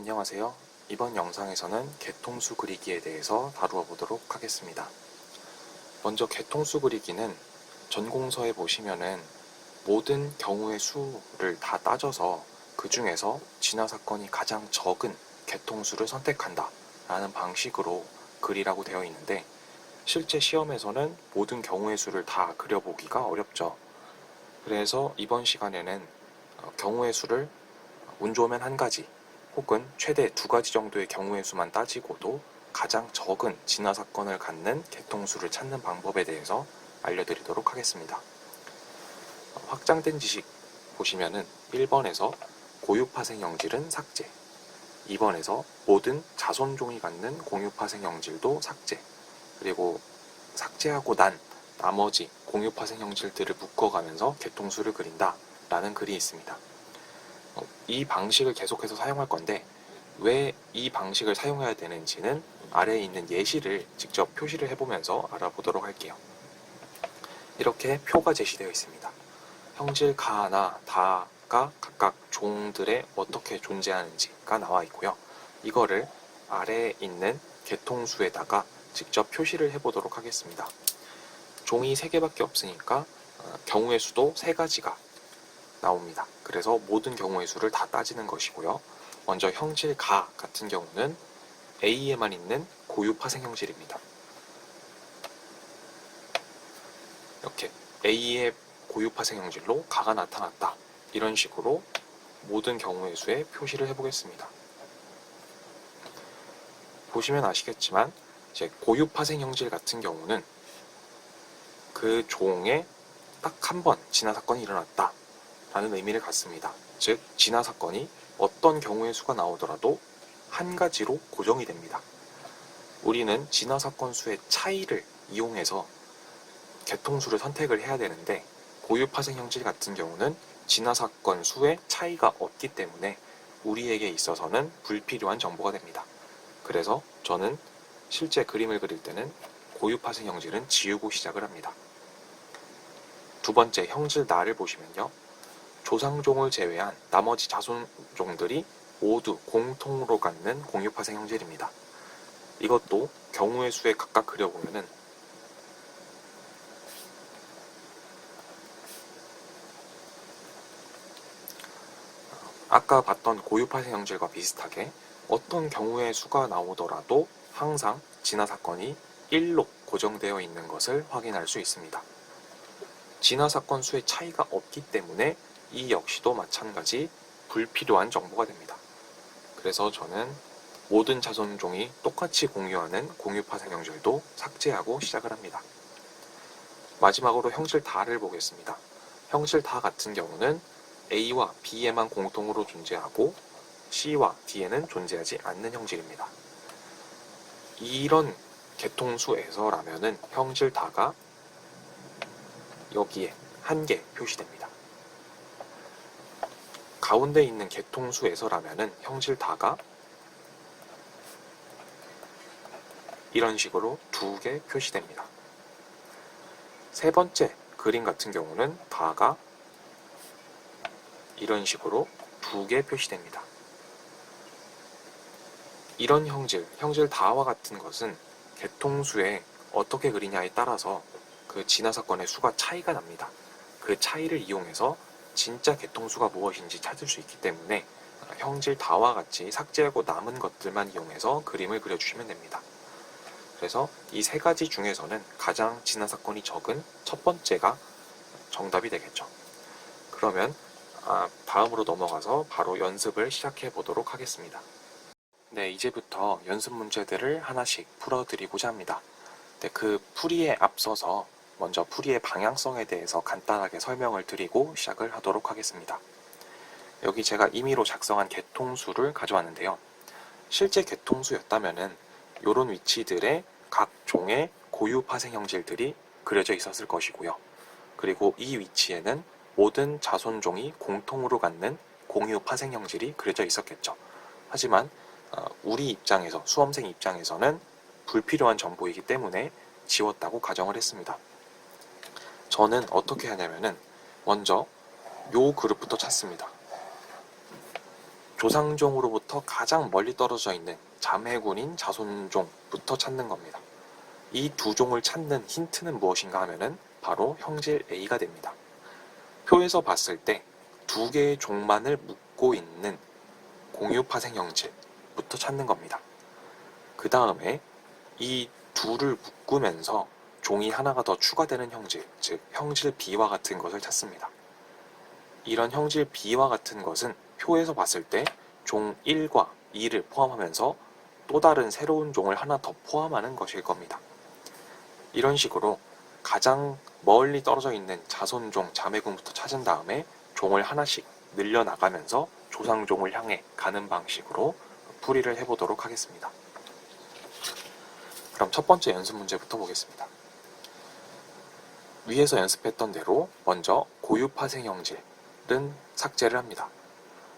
안녕하세요. 이번 영상에서는 개통수 그리기에 대해서 다루어 보도록 하겠습니다. 먼저 개통수 그리기는 전공서에 보시면은 모든 경우의 수를 다 따져서 그 중에서 진화 사건이 가장 적은 개통수를 선택한다 라는 방식으로 그리라고 되어 있는데 실제 시험에서는 모든 경우의 수를 다 그려보기가 어렵죠. 그래서 이번 시간에는 어, 경우의 수를 운 좋으면 한 가지 혹은 최대 두 가지 정도의 경우의 수만 따지고도 가장 적은 진화 사건을 갖는 개통수를 찾는 방법에 대해서 알려드리도록 하겠습니다. 어, 확장된 지식 보시면은 1번에서 고유파생 영질은 삭제 2번에서 모든 자손종이 갖는 공유파생 영질도 삭제 그리고 삭제하고 난 나머지 공유파생 형질들을 묶어가면서 개통수를 그린다 라는 글이 있습니다. 어, 이 방식을 계속해서 사용할 건데 왜 이 방식을 사용해야 되는지는 아래에 있는 예시를 직접 표시를 해보면서 알아보도록 할게요. 이렇게 표가 제시되어 있습니다. 형질 가나 다가 각각 종들의 어떻게 존재하는지가 나와 있고요. 이거를 아래에 있는 개통수에다가 직접 표시를 해보도록 하겠습니다. 종이 3개밖에 없으니까 어, 경우의 수도 3가지가 나옵니다. 그래서 모든 경우의 수를 다 따지는 것이고요. 먼저 형질 가 같은 경우는 A에만 있는 고유 파생 형질입니다. 이렇게 A의 고유 파생 형질로 가가 나타났다. 이런 식으로 모든 경우의 수에 표시를 해보겠습니다. 보시면 아시겠지만 이제 고유 파생 형질 같은 경우는 그 종에 딱 한 번 진화 사건이 일어났다 라는 의미를 갖습니다. 즉 진화 사건이 어떤 경우의 수가 나오더라도 한 가지로 고정이 됩니다. 우리는 진화 사건 수의 차이를 이용해서 개통수를 선택을 해야 되는데 고유 파생 형질 같은 경우는 진화 사건 수의 차이가 없기 때문에 우리에게 있어서는 불필요한 정보가 됩니다. 그래서 저는 실제 그림을 그릴 때는 고유 파생 형질은 지우고 시작을 합니다. 두 번째 형질 나를 보시면요. 조상종을 제외한 나머지 자손종들이 모두 공통으로 갖는 공유 파생 형질입니다. 이것도 경우의 수에 각각 그려보면은 아까 봤던 고유 파생 형질과 비슷하게 어떤 경우의 수가 나오더라도 항상 진화 사건이 1로 고정되어 있는 것을 확인할 수 있습니다. 진화 사건 수의 차이가 없기 때문에 이 역시도 마찬가지 불필요한 정보가 됩니다. 그래서 저는 모든 자손종이 똑같이 공유하는 공유 파생 형질도 삭제하고 시작을 합니다. 마지막으로 형질 다를 보겠습니다. 형질 다 같은 경우는 A와 B에만 공통으로 존재하고 C와 D에는 존재하지 않는 형질입니다. 이런 개통수에서라면은 형질 다가 여기에 한 개 표시됩니다. 가운데 있는 개통수에서라면은 형질 다가 이런 식으로 두 개 표시됩니다. 세 번째 그림 같은 경우는 다가 이런 식으로 두 개 표시됩니다. 이런 형질, 형질 다와 같은 것은 개통수에 어떻게 그리냐에 따라서 그 진화 사건의 수가 차이가 납니다. 그 차이를 이용해서 진짜 개통수가 무엇인지 찾을 수 있기 때문에 형질 다와 같이 삭제하고 남은 것들만 이용해서 그림을 그려주시면 됩니다. 그래서 이 세 가지 중에서는 가장 진화 사건이 적은 첫 번째가 정답이 되겠죠. 그러면 아, 다음으로 넘어가서 바로 연습을 시작해 보도록 하겠습니다. 네, 이제부터 연습 문제들을 하나씩 풀어드리고자 합니다. 네, 그 풀이에 앞서서 먼저 풀이의 방향성에 대해서 간단하게 설명을 드리고 시작을 하도록 하겠습니다. 여기 제가 임의로 작성한 개통수를 가져왔는데요. 실제 개통수였다면은 이런 위치들의 각 종의 고유 파생 형질들이 그려져 있었을 것이고요. 그리고 이 위치에는 모든 자손종이 공통으로 갖는 공유 파생 형질이 그려져 있었겠죠. 하지만 어, 우리 입장에서 수험생 입장에서는 불필요한 정보이기 때문에 지웠다고 가정을 했습니다. 저는 어떻게 하냐면은 먼저 요 그룹부터 찾습니다. 조상종으로부터 가장 멀리 떨어져 있는 자매군인 자손종부터 찾는 겁니다. 이 두 종을 찾는 힌트는 무엇인가 하면은 바로 형질 A가 됩니다. 표에서 봤을 때 두 개의 종만을 묶고 있는 공유 파생 형질부터 찾는 겁니다. 그 다음에 이 둘을 묶으면서 종이 하나가 더 추가되는 형질, 즉 형질 B와 같은 것을 찾습니다. 이런 형질 B와 같은 것은 표에서 봤을 때 종 1과 2를 포함하면서 또 다른 새로운 종을 하나 더 포함하는 것일 겁니다. 이런 식으로 가장 멀리 떨어져 있는 자손종 자매군부터 찾은 다음에 종을 하나씩 늘려나가면서 조상종을 향해 가는 방식으로 풀이를 해보도록 하겠습니다. 그럼 첫 번째 연습 문제부터 보겠습니다. 위에서 연습했던 대로 먼저 고유 파생 형질은 삭제를 합니다.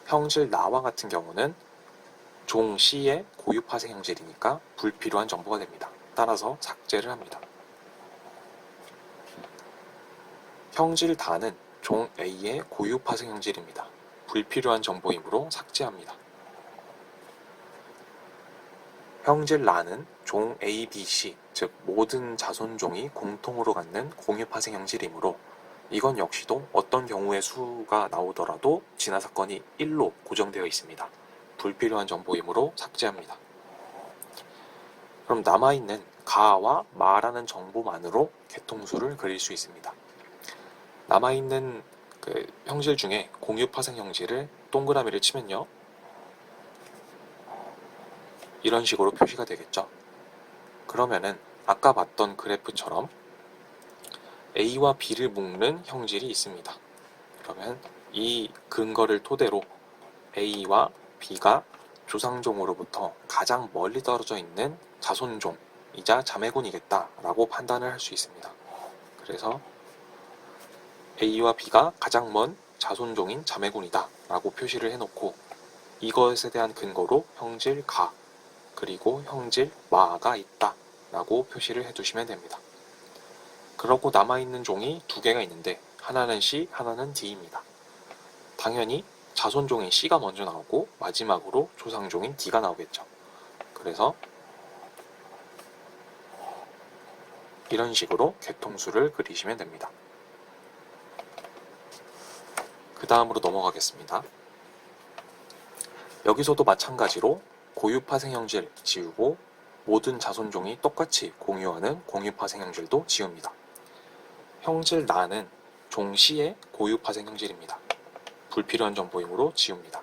형질 나와 같은 경우는 종 C의 고유 파생 형질이니까 불필요한 정보가 됩니다. 따라서 삭제를 합니다. 형질 다는 종 A의 고유 파생 형질입니다. 불필요한 정보이므로 삭제합니다. 형질 라는 종 A, B, C, 즉 모든 자손종이 공통으로 갖는 공유 파생 형질이므로 이건 역시도 어떤 경우의 수가 나오더라도 진화 사건이 1로 고정되어 있습니다. 불필요한 정보이므로 삭제합니다. 그럼 남아있는 가와 마라는 정보만으로 개통수를 그릴 수 있습니다. 남아있는 그 형질 중에 공유 파생 형질을 동그라미를 치면요. 이런 식으로 표시가 되겠죠. 그러면은 아까 봤던 그래프처럼 A와 B를 묶는 형질이 있습니다. 그러면 이 근거를 토대로 A와 B가 조상종으로부터 가장 멀리 떨어져 있는 자손종이자 자매군이겠다라고 판단을 할 수 있습니다. 그래서 A와 B가 가장 먼 자손종인 자매군이다 라고 표시를 해놓고 이것에 대한 근거로 형질 가 그리고 형질 마가 있다 라고 표시를 해두시면 됩니다. 그러고 남아있는 종이 두 개가 있는데 하나는 C, 하나는 D입니다. 당연히 자손종인 C가 먼저 나오고 마지막으로 조상종인 D가 나오겠죠. 그래서 이런 식으로 개통수를 그리시면 됩니다. 그 다음으로 넘어가겠습니다. 여기서도 마찬가지로 고유 파 생 형질 지우고 모든 자손종이 똑같이 공유하는 공유 파 생 형질도 지웁니다. 형질 나는 종 C의 고유 파 생 형질입니다. 불필요한 정보이므로 지웁니다.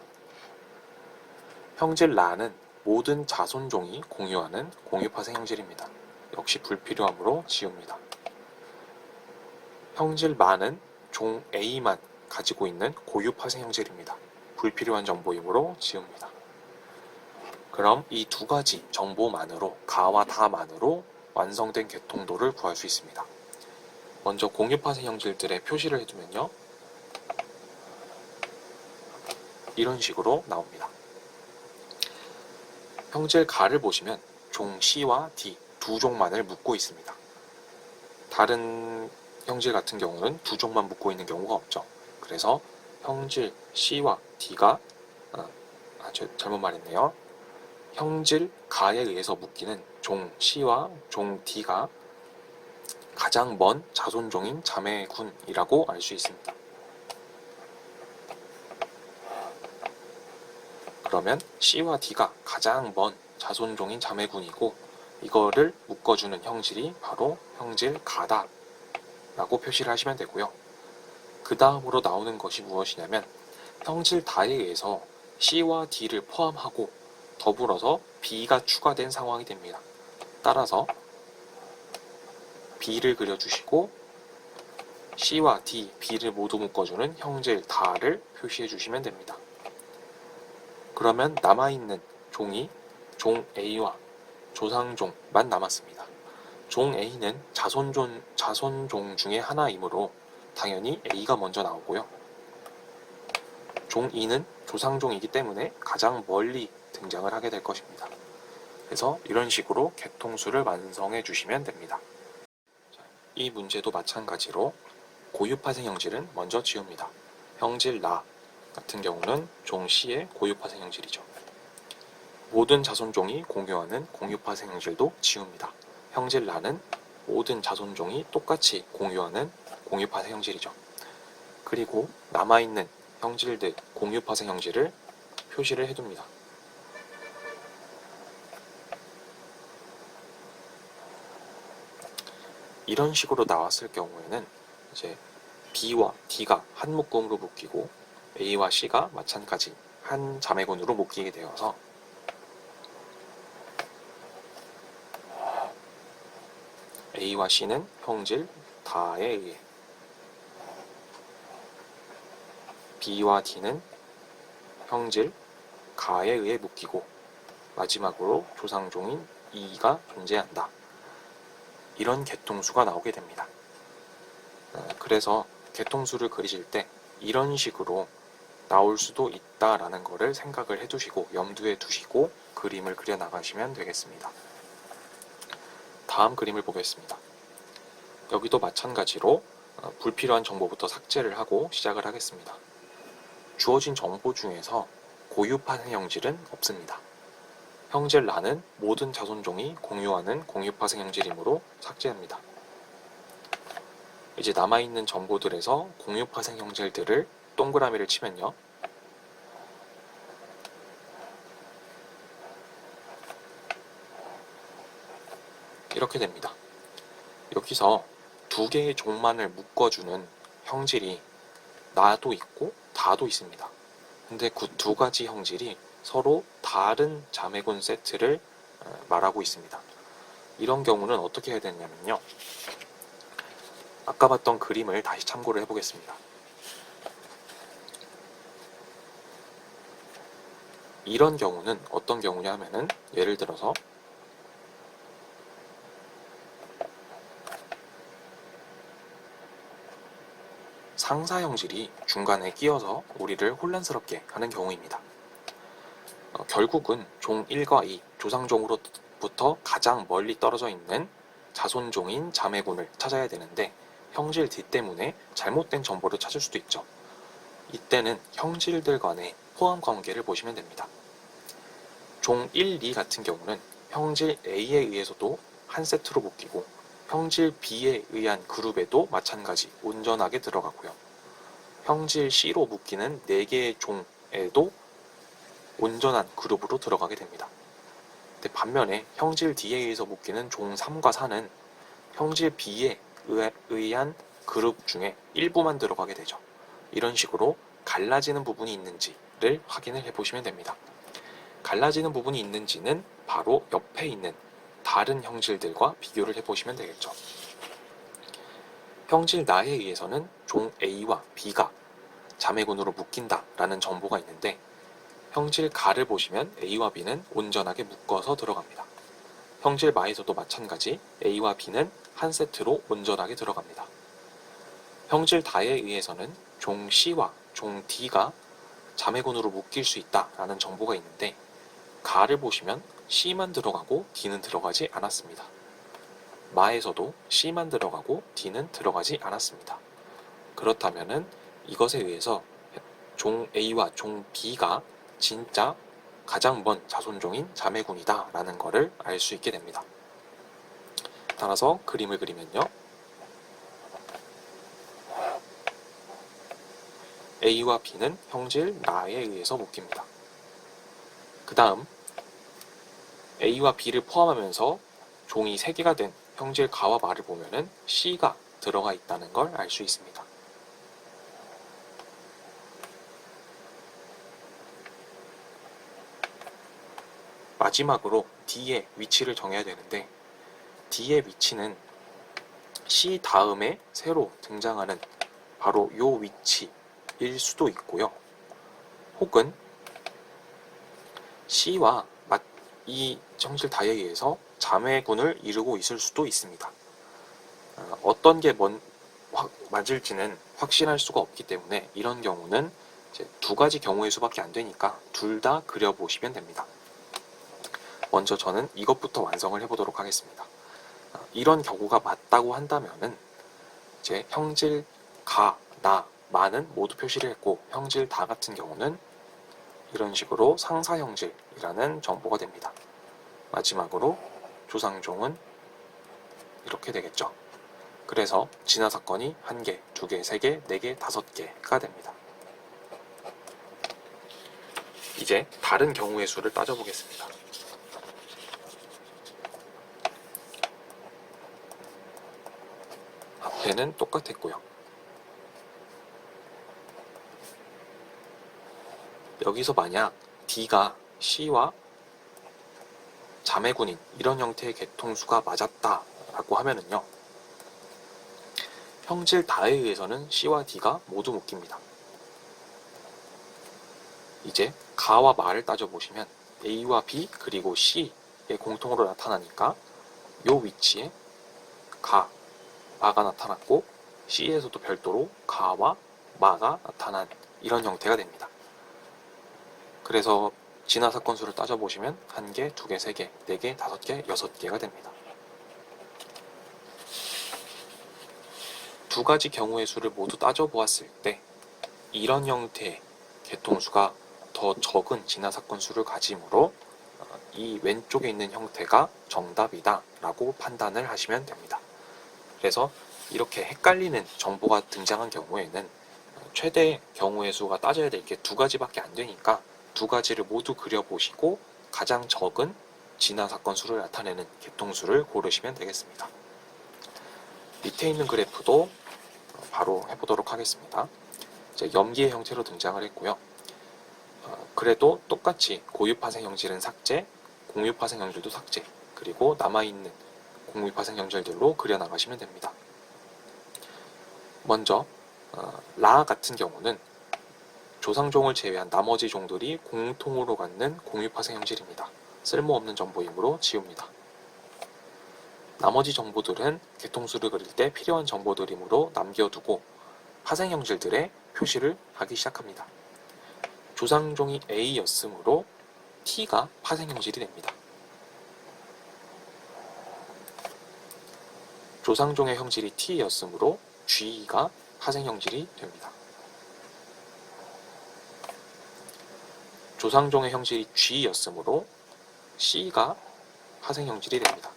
형질 라는 모든 자손종이 공유하는 공유 파 생 형질입니다. 역시 불필요하므로 지웁니다. 형질 마는 종 A만 가지고 있는 고유 파 생 형질입니다. 불필요한 정보이므로 지웁니다. 그럼 이 두 가지 정보만으로 가와 다만으로 완성된 개통도를 구할 수 있습니다. 먼저 공유 파생 형질들의 표시를 해두면요. 이런 식으로 나옵니다. 형질 가를 보시면 종 C와 D 두 종만을 묶고 있습니다. 다른 형질 같은 경우는 두 종만 묶고 있는 경우가 없죠. 그래서 형질 C와 D가 아, 아, 저, 잘못 말했네요. 형질 가에 의해서 묶이는 종 C와 종 D가 가장 먼 자손종인 자매군이라고 알 수 있습니다. 그러면 C와 D가 가장 먼 자손종인 자매군이고 이거를 묶어주는 형질이 바로 형질 가다 라고 표시를 하시면 되고요. 그 다음으로 나오는 것이 무엇이냐면 형질 다에 의해서 C와 D를 포함하고 더불어서 B가 추가된 상황이 됩니다. 따라서 B를 그려주시고 C와 D, B를 모두 묶어주는 형질 다를 표시해 주시면 됩니다. 그러면 남아있는 종이 종 A와 조상종만 남았습니다. 종 A는 자손종, 자손종 중에 하나이므로 당연히 A가 먼저 나오고요. 종 E는 조상종이기 때문에 가장 멀리 등장을 하게 될 것입니다. 그래서 이런 식으로 개통수를 완성해 주시면 됩니다. 이 문제도 마찬가지로 고유 파생 형질은 먼저 지웁니다. 형질 나, 같은 경우는 종 C의 고유파생 형질이죠. 모든 자손종이 공유하는 공유파생 형질도 지웁니다. 형질 나는 모든 자손종이 똑같이 공유하는 공유파생 형질이죠. 그리고 남아있는 형질들 공유파생 형질을 표시를 해둡니다. 이런 식으로 나왔을 경우에는 이제 B와 D가 한 묶음으로 묶이고 A와 C가 마찬가지 한 자매군으로 묶이게 되어서 A와 C는 형질 다에 의해 B와 D는 형질 가에 의해 묶이고 마지막으로 조상종인 E가 존재한다. 이런 개통수가 나오게 됩니다. 어, 그래서 개통수를 그리실 때 이런 식으로 나올 수도 있다라는 것을 생각을 해두시고 염두에 두시고 그림을 그려 나가시면 되겠습니다. 다음 그림을 보겠습니다. 여기도 마찬가지로 어, 불필요한 정보부터 삭제를 하고 시작을 하겠습니다. 주어진 정보 중에서 고유파생 형질은 없습니다. 형질 나는 모든 자손종이 공유하는 공유파생 형질이므로 삭제합니다. 이제 남아있는 정보들에서 공유파생 형질들을 동그라미를 치면요. 이렇게 됩니다. 여기서 두 개의 종만을 묶어주는 형질이 나도 있고 다도 있습니다. 근데 그 두 가지 형질이 서로 다른 자매군 세트를 어, 말하고 있습니다. 이런 경우는 어떻게 해야 되냐면요. 아까 봤던 그림을 다시 참고를 해보겠습니다. 이런 경우는 어떤 경우냐 하면은 예를 들어서 상사 형질이 중간에 끼어서 우리를 혼란스럽게 하는 경우입니다. 어, 결국은 종 1과 2 조상종으로부터 가장 멀리 떨어져 있는 자손종인 자매군을 찾아야 되는데 형질 D 때문에 잘못된 정보를 찾을 수도 있죠. 이때는 형질들 간의 호환 관계를 보시면 됩니다. 종 1, 2 같은 경우는 형질 A에 의해서도 한 세트로 묶이고 형질 B에 의한 그룹에도 마찬가지 온전하게 들어가고요. 형질 C로 묶이는 4개의 종에도 온전한 그룹으로 들어가게 됩니다. 근데 반면에 형질 의해서 묶이는 종 3과 4는 형질 B에 의- 의한 그룹 중에 일부만 들어가게 되죠. 이런 식으로 갈라지는 부분이 있는지를 확인을 해보시면 됩니다. 갈라지는 부분이 있는지는 바로 옆에 있는 다른 형질들과 비교를 해보시면 되겠죠. 형질 나에 의해서는 종 A와 B가 자매군으로 묶인다라는 정보가 있는데 형질 가를 보시면 A와 B는 온전하게 묶어서 들어갑니다. 형질 마에서도 마찬가지 A와 B는 한 세트로 온전하게 들어갑니다. 형질 다에 의해서는 종 C와 종 D가 자매군으로 묶일 수 있다라는 정보가 있는데 가를 보시면 C만 들어가고 D는 들어가지 않았습니다. 마에서도 C만 들어가고 D는 들어가지 않았습니다. 그렇다면은 이것에 의해서 종 A와 종 B가 진짜 가장 먼 자손종인 자매군이다 라는 것을 알 수 있게 됩니다. 따라서 그림을 그리면요. A와 B는 형질 나에 의해서 묶입니다. 그 다음 A와 B를 포함하면서 종이 3개가 된 형질 가와 마를 보면은 C가 들어가 있다는 걸 알 수 있습니다. 마지막으로 D의 위치를 정해야 되는데 D의 위치는 C 다음에 새로 등장하는 바로 요 위치일 수도 있고요. 혹은 C와 맞- 이 정실 다에 의해서 자매군을 이루고 있을 수도 있습니다. 어, 어떤 게 먼, 확, 맞을지는 확신할 수가 없기 때문에 이런 경우는 두 가지 경우의 수밖에 안 되니까 둘 다 그려보시면 됩니다. 먼저 저는 이것부터 완성을 해보도록 하겠습니다. 어, 이런 경우가 맞다고 한다면은 이제 형질 가, 나 마는 모두 표시를 했고 형질 다 같은 경우는 이런 식으로 상사 형질이라는 정보가 됩니다. 마지막으로 조상종은 이렇게 되겠죠. 그래서 진화 사건이 한 개, 두 개, 세 개, 네 개, 다섯 개가 됩니다. 이제 다른 경우의 수를 따져보겠습니다. 앞에는 똑같았고요. 여기서 만약 D가 C와 자매군인 이런 형태의 개통수가 맞았다라고 하면은요. 형질 다에 의해서는 C와 D가 모두 묶입니다. 이제 가와 마를 따져보시면 A와 B 그리고 C의 공통으로 나타나니까 요 위치에 가, 마가 나타났고 C에서도 별도로 가와 마가 나타난 이런 형태가 됩니다. 그래서 진화 사건 수를 따져보시면 한 개, 두 개, 세 개, 네 개, 다섯 개, 여섯 개가 됩니다. 두 가지 경우의 수를 모두 따져보았을 때 이런 형태의 개통수가 더 적은 진화 사건 수를 가지므로 어, 이 왼쪽에 있는 형태가 정답이다 라고 판단을 하시면 됩니다. 그래서 이렇게 헷갈리는 정보가 등장한 경우에는 최대 경우의 수가 따져야 될 게 두 가지밖에 안 되니까 두 가지를 모두 그려보시고 가장 적은 진화 사건 수를 나타내는 개통수를 고르시면 되겠습니다. 밑에 있는 그래프도 바로 해보도록 하겠습니다. 이제 염기의 형태로 등장을 했고요. 어, 그래도 똑같이 고유파생 형질은 삭제, 공유파생 형질도 삭제, 그리고 남아있는 공유파생 형질들로 그려나가시면 됩니다. 먼저 어, 라 같은 경우는 조상종을 제외한 나머지 종들이 공통으로 갖는 공유파생 형질입니다. 쓸모없는 정보이므로 지웁니다. 나머지 정보들은 개통수를 그릴 때 필요한 정보들이므로 남겨두고 파생 형질들의 표시를 하기 시작합니다. 조상종이 A였으므로 T가 파생 형질이 됩니다. 조상종의 형질이 T였으므로 G가 파생 형질이 됩니다. 조상종의 형질이 G였으므로 C가 파생 형질이 됩니다.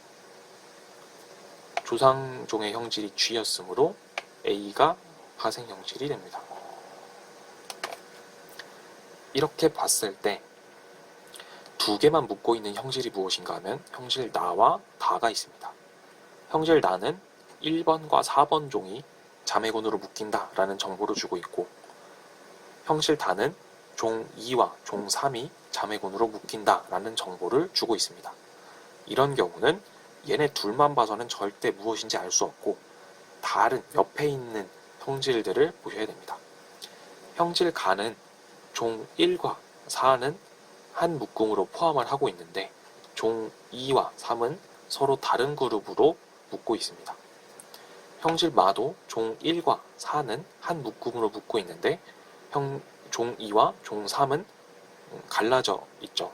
조상종의 형질이 G였으므로 A가 파생 형질이 됩니다. 이렇게 봤을 때 두 개만 묶고 있는 형질이 무엇인가 하면 형질 나와 다가 있습니다. 형질 나는 1번과 4번 종이 자매군으로 묶인다 라는 정보를 주고 있고 형질 다는 종 2와 종 3이 자매군으로 묶인다 라는 정보를 주고 있습니다. 이런 경우는 얘네 둘만 봐서는 절대 무엇인지 알 수 없고 다른 옆에 있는 형질들을 보셔야 됩니다. 형질 가는 종 1과 4는 한 묶음으로 포함을 하고 있는데 종 2와 3은 서로 다른 그룹으로 묶고 있습니다. 형질 마도 종 1과 4는 한 묶음으로 묶고 있는데 형, 종 2와 종 3은 갈라져 있죠.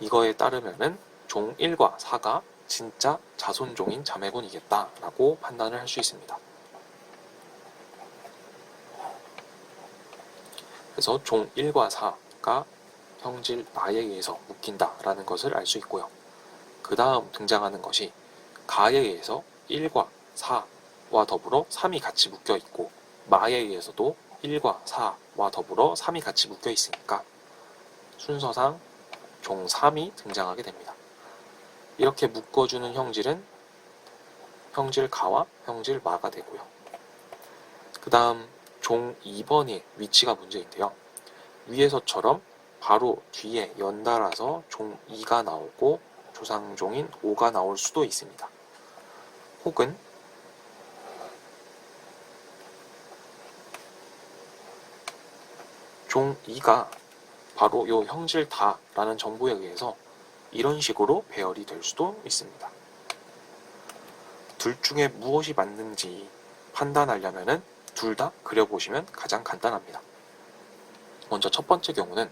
이거에 따르면은 종 1과 4가 진짜 자손종인 자매군이겠다라고 판단을 할 수 있습니다. 그래서 종 1과 4가 형질 나에 의해서 묶인다라는 것을 알 수 있고요. 그 다음 등장하는 것이 가에 의해서 1과 4와 더불어 3이 같이 묶여 있고 마에 의해서도 1과 4와 더불어 3이 같이 묶여 있으니까 순서상 종 3이 등장하게 됩니다. 이렇게 묶어주는 형질은 형질 가와 형질 마가 되고요. 그 다음 종 2번의 위치가 문제인데요. 위에서처럼 바로 뒤에 연달아서 종 2가 나오고 조상종인 5가 나올 수도 있습니다. 혹은 종 2가 바로 요 형질 다라는 정보에 의해서 이런 식으로 배열이 될 수도 있습니다. 둘 중에 무엇이 맞는지 판단하려면은 둘다 그려보시면 가장 간단합니다. 먼저 첫 번째 경우는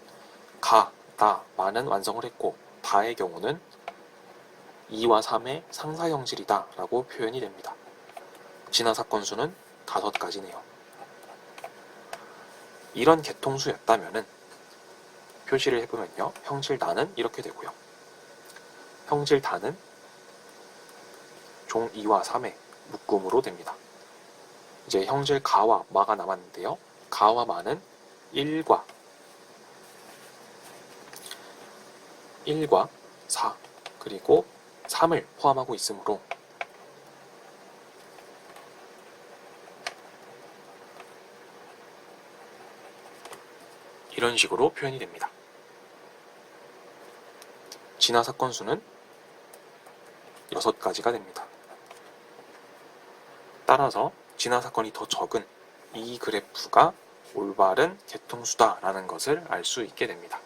가, 다, 마는 완성을 했고 다의 경우는 2와 3의 상사 형질이다 라고 표현이 됩니다. 진화 사건 수는 다섯 가지네요. 이런 개통수였다면은 표시를 해보면요. 형질 다는 이렇게 되고요. 형질 다는 종 2와 3의 묶음으로 됩니다. 이제 형질 가와 마가 남았는데요. 가와 마는 1과 1과 4 그리고 3을 포함하고 있으므로 이런 식으로 표현이 됩니다. 진화 사건 수는 6가지가 됩니다. 따라서 진화 사건이 더 적은 이 그래프가 올바른 개통수다라는 것을 알 수 있게 됩니다.